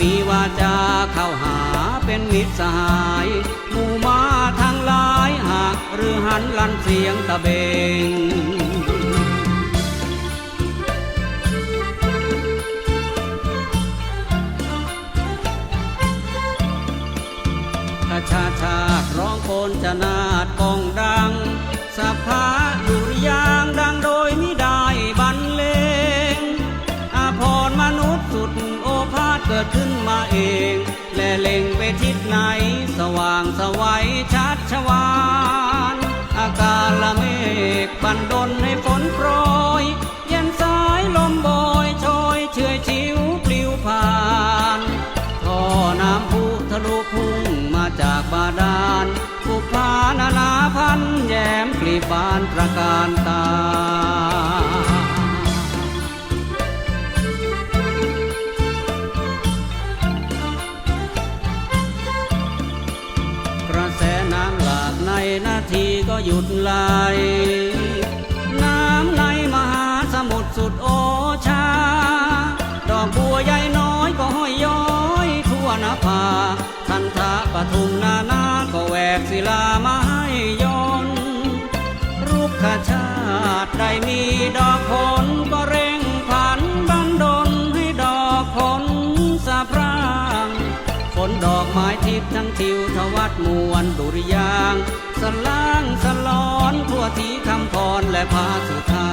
มีวาจาเข้าหาเป็นมิตรสหายหมู่มาทั้งหลายหากหรือหันลันเสียงตะเบงชาชาติร้องโคนจะนาดกองดังสภา เอง และเล็งไปทิศไหน สว่างสวัยชัดชวาน อากาศละเมฆบันดลให้ฝนโปรยเย็นสายลมโบยโชยเชื่อยชิวปลิวผ่านท่อน้ำพุทะลุพุ่งมาจากบาดาลภูผานานาพันแย้มกลีบานตระการตา นนาทีก็หยุดไหลน้ำในมหาสมุทรสุดโอชา ดอกบัวใหญ่น้อยก็ห้อยย้อยทั่วนาภาทันทะปทุมนานาก็แหวกศิลามาให้ยน์รูปขชาติได้มีดอกโพ ดอกไม้ทิพย์ทั้งทิวทวัดมวลดุริยางสล่างสลอนทั่วทีคำพรและพาสุธา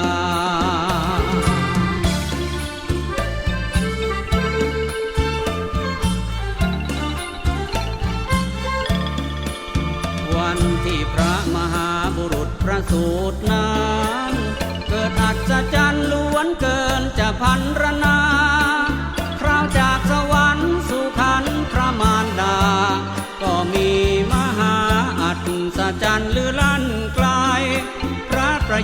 วันที่พระมหาบุรุษประสูตินั้น เกิดอัศจรรย์ล้วนเกินจะพันรนา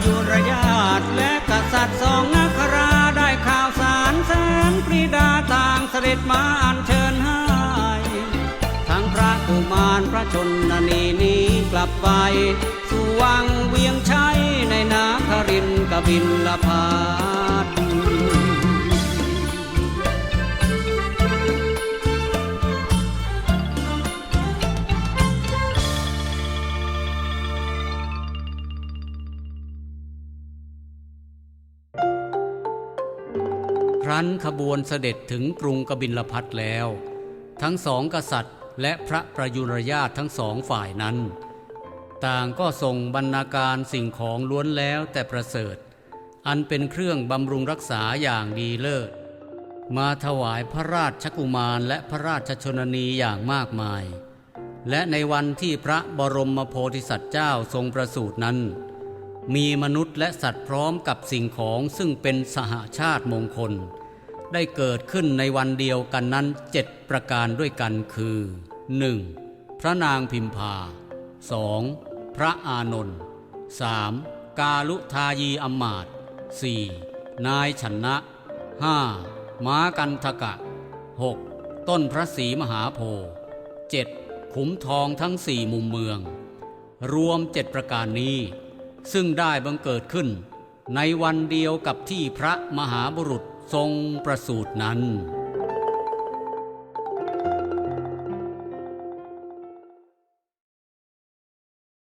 ระประยุรญาติและกษัตริย์สองนักราได้ข่าวสารแสนปรีดาต่างเสด็จมาอัญเชิญให้ทั้งพระกุมารพระชนนีนี้กลับไป สู่วังเวียงชัยในนาครินกบินละพา รั้นขบวนเสด็จถึงกรุงกบิลพัทแล้ว ทั้งสองกษัตริย์และพระประยุรญาตทั้งสองฝ่ายนั้น ต่างก็ส่งบรรณาการสิ่งของล้วนแล้วแต่ประเสริฐ อันเป็นเครื่องบำรุงรักษาอย่างดีเลิศ มาถวายพระราชกุมารและพระราชชนนีอย่างมากมาย และในวันที่พระบรมโพธิสัตว์เจ้าทรงประสูตินั้นมีมนุษย์และสัตว์พร้อมกับสิ่งของซึ่งเป็นสหชาติมงคล ได้เกิดขึ้นในวันเดียวกันนั้นเจ็ดประการด้วยกันคือ 1. พระนางพิมพา 2. พระอานนท์ 3. กาลุทายีอมาตย์ 4. นายชนะ 5. ม้ากันทกะ 6. ต้นพระศรีมหาโพธิ์ 7. ขุมทองทั้งสี่มุมเมือง รวมเจ็ดประการนี้ ซึ่งได้บังเกิดขึ้น ในวันเดียวกับที่พระมหาบุรุษ ทรงประสูตินั้น